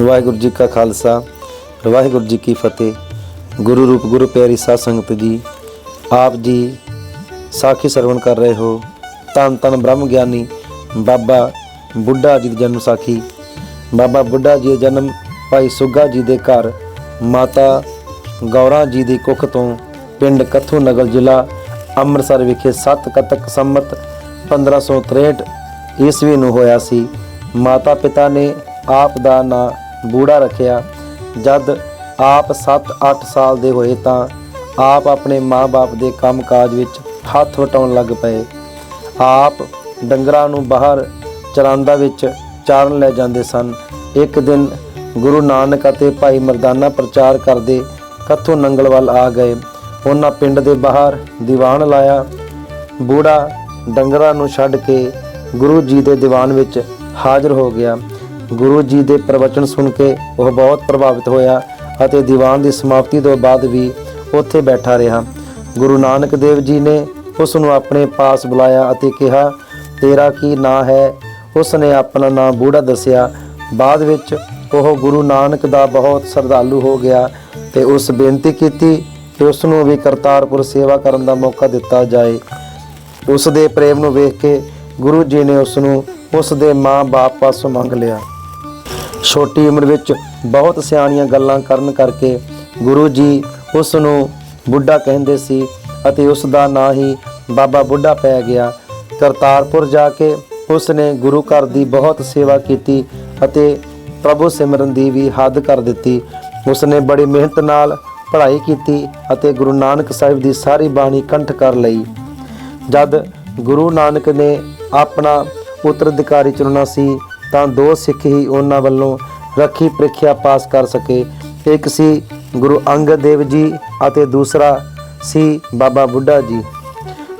ਵਾਹਿਗੁਰੂ ਜੀ ਕਾ ਖਾਲਸਾ, ਵਾਹਿਗੁਰੂ ਜੀ ਕੀ ਫਤਿਹ। ਗੁਰੂ ਰੂਪ, ਗੁਰੂ ਪਿਆਰੀ ਸਾਧ ਸੰਗਤ ਜੀ, ਆਪ ਜੀ ਸਾਖੀ ਸਰਵਣ ਕਰ ਰਹੇ ਹੋ। ਤਨ ਤਨ ਬ੍ਰਹਮ ਗਿਆਨੀ ਬਾਬਾ ਬੁੱਢਾ ਜੀ ਦੀ ਜਨਮ ਸਾਖੀ। ਬਾਬਾ ਬੁੱਢਾ ਜੀ ਦਾ ਜਨਮ ਭਾਈ ਸੁੱਗਾ ਜੀ ਦੇ ਘਰ, ਮਾਤਾ ਗੌਰਾ ਜੀ ਦੀ ਕੁੱਖ ਤੋਂ ਪਿੰਡ ਕੱਥੂ ਨਗਰ ਜ਼ਿਲ੍ਹਾ ਅੰਮ੍ਰਿਤਸਰ ਵਿਖੇ 7 ਕਤਕ ਸੰਮਤ 1563 ਈਸਵੀ ਨੂੰ ਹੋਇਆ ਸੀ। ਮਾਤਾ ਪਿਤਾ ਨੇ ਆਪ ਦਾ ਨਾਂ ਬੂੜਾ ਰੱਖਿਆ। ਜਦ ਆਪ 7-8 ਸਾਲ ਦੇ ਹੋਏ ਤਾਂ ਆਪ ਆਪਣੇ ਮਾਂ-ਬਾਪ ਦੇ ਕੰਮ-ਕਾਜ ਵਿੱਚ ਹੱਥ ਵਟਾਉਣ ਲੱਗ ਪਏ। ਆਪ ਡੰਗਰਾਂ ਨੂੰ ਬਾਹਰ ਚਰਾਂਦਾ ਵਿੱਚ ਚਾਰਨ ਲੈ ਜਾਂਦੇ ਸਨ। ਇੱਕ ਦਿਨ ਗੁਰੂ ਨਾਨਕ ਅਤੇ ਭਾਈ ਮਰਦਾਨਾ ਪ੍ਰਚਾਰ ਕਰਦੇ ਕੱਥੋਂ ਨੰਗਲ ਵੱਲ ਆ ਗਏ। ਉਹਨਾਂ ਪਿੰਡ ਦੇ ਬਾਹਰ ਦੀਵਾਨ ਲਾਇਆ। ਬੂੜਾ ਡੰਗਰਾਂ ਨੂੰ ਛੱਡ ਕੇ ਗੁਰੂ ਜੀ ਦੇ ਦੀਵਾਨ ਵਿੱਚ ਹਾਜ਼ਰ ਹੋ ਗਿਆ। ਗੁਰੂ ਜੀ ਦੇ ਪ੍ਰਵਚਨ ਸੁਣ ਕੇ ਉਹ ਬਹੁਤ ਪ੍ਰਭਾਵਿਤ ਹੋਇਆ ਅਤੇ ਦੀਵਾਨ ਦੀ ਸਮਾਪਤੀ ਤੋਂ ਬਾਅਦ ਵੀ ਉੱਥੇ ਬੈਠਾ ਰਿਹਾ। ਗੁਰੂ ਨਾਨਕ ਦੇਵ ਜੀ ਨੇ ਉਸ ਨੂੰ ਆਪਣੇ ਪਾਸ ਬੁਲਾਇਆ ਅਤੇ ਕਿਹਾ, ਤੇਰਾ ਕੀ ਨਾਂ ਹੈ? ਉਸ ਨੇ ਆਪਣਾ ਨਾਂ ਬੂੜਾ ਦੱਸਿਆ। ਬਾਅਦ ਵਿੱਚ ਉਹ ਗੁਰੂ ਨਾਨਕ ਦਾ ਬਹੁਤ ਸਰਦਾਲੂ ਹੋ ਗਿਆ ਤੇ ਉਸ ਬੇਨਤੀ ਕੀਤੀ ਕਿ ਉਸ ਨੂੰ ਵੀ ਕਰਤਾਰਪੁਰ ਸੇਵਾ ਕਰਨ ਦਾ ਮੌਕਾ ਦਿੱਤਾ ਜਾਏ। ਉਸ ਦੇ ਪ੍ਰੇਮ ਨੂੰ ਵੇਖ ਕੇ ਗੁਰੂ ਜੀ ਨੇ ਉਸ ਨੂੰ ਉਸ ਦੇ ਮਾਂ-ਬਾਪ ਪਾਸੋਂ ਮੰਗ ਲਿਆ। ਛੋਟੀ ਉਮਰ ਵਿੱਚ ਬਹੁਤ ਸਿਆਣੀਆਂ ਗੱਲਾਂ ਕਰਨ ਕਰਕੇ ਗੁਰੂ ਜੀ ਉਸ ਨੂੰ ਬੁੱਢਾ ਕਹਿੰਦੇ ਸੀ ਅਤੇ ਉਸ ਦਾ ਨਾਂ ਹੀ ਬਾਬਾ ਬੁੱਢਾ ਪੈ ਗਿਆ। ਕਰਤਾਰਪੁਰ ਜਾ ਕੇ ਉਸ ਨੇ ਗੁਰੂ ਘਰ ਦੀ ਬਹੁਤ ਸੇਵਾ ਕੀਤੀ ਅਤੇ ਪ੍ਰਭੂ ਸਿਮਰਨ ਦੀ ਵੀ ਹੱਦ ਕਰ ਦਿੱਤੀ। ਉਸ ਨੇ ਬੜੀ ਮਿਹਨਤ ਨਾਲ ਪੜ੍ਹਾਈ ਕੀਤੀ ਅਤੇ ਗੁਰੂ ਨਾਨਕ ਸਾਹਿਬ ਦੀ ਸਾਰੀ ਬਾਣੀ ਕੰਠ ਕਰ ਲਈ। ਜਦ ਗੁਰੂ ਨਾਨਕ ਨੇ ਆਪਣਾ ਉੱਤਰਾਧਿਕਾਰੀ ਚੁਣਨਾ ਸੀ ਤਾਂ ਦੋ ਸਿੱਖ ਹੀ ਉਹਨਾਂ ਵੱਲੋਂ ਰੱਖੀ ਪ੍ਰੀਖਿਆ ਪਾਸ ਕਰ ਸਕੇ। ਇੱਕ ਸੀ ਗੁਰੂ ਅੰਗਦ ਦੇਵ ਜੀ ਅਤੇ ਦੂਸਰਾ ਸੀ ਬਾਬਾ ਬੁੱਢਾ ਜੀ।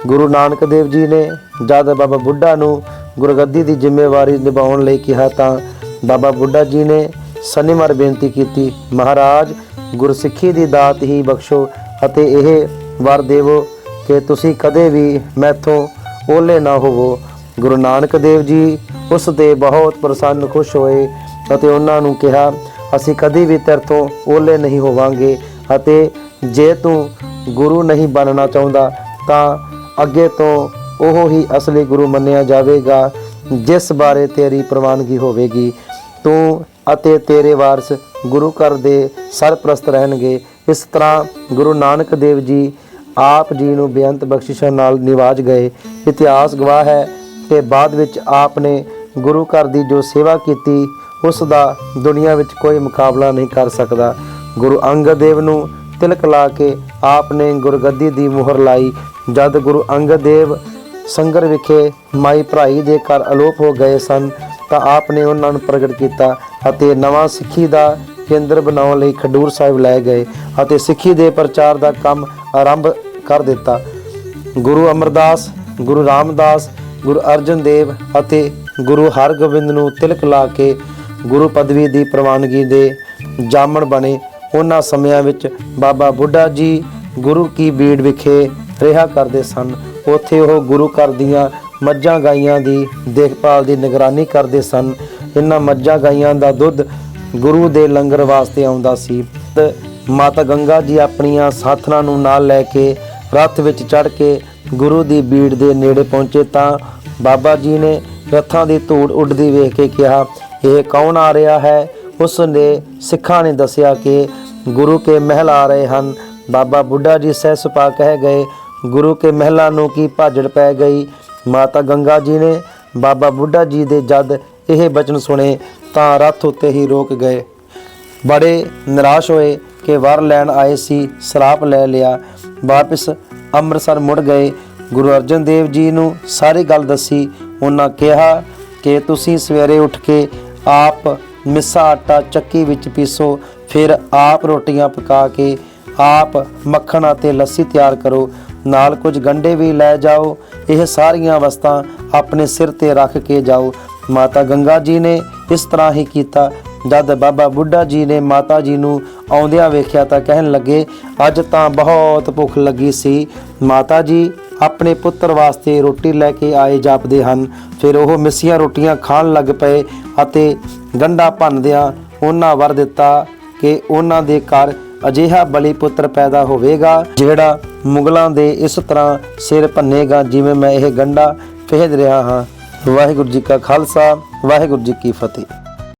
ਗੁਰੂ ਨਾਨਕ ਦੇਵ ਜੀ ਨੇ ਜਦ ਬਾਬਾ ਬੁੱਢਾ ਨੂੰ ਗੁਰਗੱਦੀ ਦੀ ਜ਼ਿੰਮੇਵਾਰੀ ਨਿਭਾਉਣ ਲਈ ਕਿਹਾ ਤਾਂ ਬਾਬਾ ਬੁੱਢਾ ਜੀ ਨੇ ਸਨਿਮਰ ਬੇਨਤੀ ਕੀਤੀ, ਮਹਾਰਾਜ, ਗੁਰਸਿੱਖੀ ਦੀ ਦਾਤ ਹੀ ਬਖਸ਼ੋ ਅਤੇ ਇਹ ਵਰ ਦੇਵੋ ਕਿ ਤੁਸੀਂ ਕਦੇ ਵੀ ਮੈਥੋਂ ਓਲੇ ਨਾ ਹੋਵੋ। ਗੁਰੂ ਨਾਨਕ ਦੇਵ ਜੀ ਉਸ ਦੇ ਬਹੁਤ ਪ੍ਰਸੰਨ ਖੁਸ਼ ਹੋਏ ਅਤੇ ਉਹਨਾਂ ਨੂੰ ਕਿਹਾ, ਅਸੀਂ ਕਦੇ ਵੀ ਤੇਰੇ ਤੋਂ ਓਲੇ ਨਹੀਂ ਹੋਵਾਂਗੇ ਅਤੇ ਜੇ ਤੂੰ ਗੁਰੂ ਨਹੀਂ ਬਣਨਾ ਚਾਹੁੰਦਾ, ਤਾਂ ਅੱਗੇ ਤੋਂ ਉਹ ਹੀ ਅਸਲੀ ਗੁਰੂ ਮੰਨਿਆ ਜਾਵੇਗਾ, ਜਿਸ ਬਾਰੇ ਤੇਰੀ ਪ੍ਰਵਾਨਗੀ ਹੋਵੇਗੀ। ਤੂੰ ਅਤੇ ਤੇਰੇ ਵਾਰਸ ਗੁਰੂ ਘਰ ਦੇ ਸਰਪ੍ਰਸਤ ਰਹਿਣਗੇ। ਇਸ ਤਰ੍ਹਾਂ ਗੁਰੂ ਨਾਨਕ ਦੇਵ ਜੀ ਆਪ ਜੀ ਨੂੰ ਬੇਅੰਤ ਬਖਸ਼ਿਸ਼ਾਂ ਨਾਲ ਨਿਵਾਜ ਗਏ। ਇਤਿਹਾਸ ਗਵਾਹ ਹੈ ਕਿ ਬਾਅਦ ਵਿੱਚ ਆਪ ਨੇ ਗੁਰੂ ਘਰ ਦੀ ਜੋ ਸੇਵਾ ਕੀਤੀ, ਉਸ ਦਾ ਦੁਨੀਆ ਵਿੱਚ ਕੋਈ ਮੁਕਾਬਲਾ ਨਹੀਂ ਕਰ ਸਕਦਾ। ਗੁਰੂ ਅੰਗਦ ਦੇਵ ਨੂੰ ਤਿਲਕ ਲਾ ਕੇ ਆਪ ਨੇ ਗੁਰਗੱਦੀ ਦੀ ਮੋਹਰ ਲਾਈ। ਜਦ ਗੁਰੂ ਅੰਗਦ ਦੇਵ ਸੰਗਰ ਵਿਖੇ ਮਾਈ ਭਰਾਈ ਦੇ ਘਰ ਅਲੋਪ ਹੋ ਗਏ ਸਨ, ਤਾਂ ਆਪ ਨੇ ਉਹਨਾਂ ਨੂੰ ਪ੍ਰਗਟ ਕੀਤਾ ਅਤੇ ਨਵਾਂ ਸਿੱਖੀ ਦਾ ਕੇਂਦਰ ਬਣਾਉਣ ਲਈ ਖਡੂਰ ਸਾਹਿਬ ਲੈ ਗਏ ਅਤੇ ਸਿੱਖੀ ਦੇ ਪ੍ਰਚਾਰ ਦਾ ਕੰਮ ਆਰੰਭ ਕਰ ਦਿੱਤਾ। ਗੁਰੂ ਅਮਰਦਾਸ, ਗੁਰੂ ਰਾਮਦਾਸ ਗੁਰੂ ਅਰਜਨ ਦੇਵ ਅਤੇ ਗੁਰੂ ਹਰਗੋਬਿੰਦ ਨੂੰ ਤਿਲਕ ਲਾ ਕੇ ਗੁਰੂ ਪਦਵੀ ਦੀ ਪ੍ਰਵਾਨਗੀ ਦੇ ਜਾਮਣ ਬਣੇ। ਉਹਨਾਂ ਸਮਿਆਂ ਵਿੱਚ ਬਾਬਾ ਬੁੱਢਾ ਜੀ ਗੁਰੂ ਕੀ ਬੀੜ ਵਿਖੇ ਰਿਹਾ ਕਰਦੇ ਸਨ। ਉੱਥੇ ਉਹ ਗੁਰੂ ਘਰ ਦੀਆਂ ਮੱਝਾਂ ਗਾਈਆਂ ਦੀ ਦੇਖਭਾਲ ਦੀ ਨਿਗਰਾਨੀ ਕਰਦੇ ਸਨ। ਇਹਨਾਂ ਮੱਝਾਂ ਗਾਈਆਂ ਦਾ ਦੁੱਧ ਗੁਰੂ ਦੇ ਲੰਗਰ ਵਾਸਤੇ ਆਉਂਦਾ ਸੀ। ਮਾਤਾ ਗੰਗਾ ਜੀ ਆਪਣੀਆਂ ਸਾਥਣਾਂ ਨੂੰ ਨਾਲ ਲੈ ਕੇ ਰੱਥ ਵਿੱਚ ਚੜ੍ਹ ਕੇ ਗੁਰੂ ਦੀ ਬੀੜ ਦੇ ਨੇੜੇ ਪਹੁੰਚੇ ਤਾਂ ਬਾਬਾ ਜੀ ਨੇ ਰੱਥਾਂ ਦੀ ਧੂੜ ਉੱਡਦੀ ਵੇਖ ਕੇ ਕਿਹਾ, ਇਹ ਕੌਣ ਆ ਰਿਹਾ ਹੈ? ਉਸ ਨੇ ਸਿੱਖਾਂ ਨੇ ਦੱਸਿਆ ਕਿ ਗੁਰੂ ਕੇ ਮਹਿਲ ਆ ਰਹੇ ਹਨ। ਬਾਬਾ ਬੁੱਢਾ ਜੀ ਸਹਿ ਸੁਪਾ ਕਹਿ ਗਏ, ਗੁਰੂ ਕੇ ਮਹਿਲਾਂ ਨੂੰ ਕੀ ਭਾਜੜ ਪੈ ਗਈ? ਮਾਤਾ ਗੰਗਾ ਜੀ ਨੇ ਬਾਬਾ ਬੁੱਢਾ ਜੀ ਦੇ ਜਦ ਇਹ ਬਚਨ ਸੁਣੇ ਤਾਂ ਰੱਥ ਉੱਤੇ ਹੀ ਰੋਕ ਗਏ। ਬੜੇ ਨਿਰਾਸ਼ ਹੋਏ ਕਿ ਵਰ ਲੈਣ ਆਏ ਸੀ, ਸਰਾਪ ਲੈ ਲਿਆ। ਵਾਪਸ ਅੰਮ੍ਰਿਤਸਰ ਮੁੜ ਗਏ। ਗੁਰੂ ਅਰਜਨ ਦੇਵ ਜੀ ਨੂੰ ਸਾਰੀ ਗੱਲ ਦੱਸੀ। ਉਹਨਾਂ ਕਿਹਾ ਕਿ ਤੁਸੀਂ ਸਵੇਰੇ ਉੱਠ ਕੇ ਆਪ ਮਿੱਸਾ ਆਟਾ ਚੱਕੀ ਵਿੱਚ ਪੀਸੋ, ਫਿਰ ਆਪ ਰੋਟੀਆਂ ਪਕਾ ਕੇ ਆਪ ਮੱਖਣ ਅਤੇ ਲੱਸੀ ਤਿਆਰ ਕਰੋ। ਨਾਲ ਕੁਝ ਗੰਡੇ ਵੀ ਲੈ ਜਾਓ। ਇਹ ਸਾਰੀਆਂ ਵਸਤਾਂ ਆਪਣੇ ਸਿਰ ਤੇ ਰੱਖ ਕੇ ਜਾਓ। ਮਾਤਾ ਗੰਗਾ ਜੀ ਨੇ ਇਸ ਤਰ੍ਹਾਂ ਹੀ ਕੀਤਾ। ਜਦ ਬਾਬਾ ਬੁੱਢਾ ਜੀ ਨੇ ਮਾਤਾ ਜੀ ਨੂੰ ਆਉਂਦਿਆਂ ਵੇਖਿਆ ਤਾਂ ਕਹਿਣ ਲੱਗੇ, ਅੱਜ ਤਾਂ ਬਹੁਤ ਭੁੱਖ ਲੱਗੀ ਸੀ। ਮਾਤਾ ਜੀ ਆਪਣੇ ਪੁੱਤਰ ਵਾਸਤੇ ਰੋਟੀ ਲੈ ਕੇ ਆਏ ਜਾਪਦੇ ਹਨ। ਫਿਰ ਉਹ ਮਿੱਸੀਆਂ ਰੋਟੀਆਂ ਖਾਣ ਲੱਗ ਪਏ ਅਤੇ ਗੰਡਾ ਭੰਨਦਿਆਂ ਉਹਨਾਂ ਵਰ ਦਿੱਤਾ ਕਿ ਉਹਨਾਂ ਦੇ ਘਰ ਅਜਿਹਾ ਬਲੀ ਪੁੱਤਰ ਪੈਦਾ ਹੋਵੇਗਾ, ਜਿਹੜਾ ਮੁਗਲਾਂ ਦੇ ਇਸ ਤਰ੍ਹਾਂ ਸਿਰ ਭੰਨੇਗਾ ਜਿਵੇਂ ਮੈਂ ਇਹ ਗੰਡਾ ਭੇਜ ਰਿਹਾ ਹਾਂ। ਵਾਹਿਗੁਰੂ ਜੀ ਕਾ ਖਾਲਸਾ, ਵਾਹਿਗੁਰੂ ਜੀ ਕੀ ਫਤਿਹ।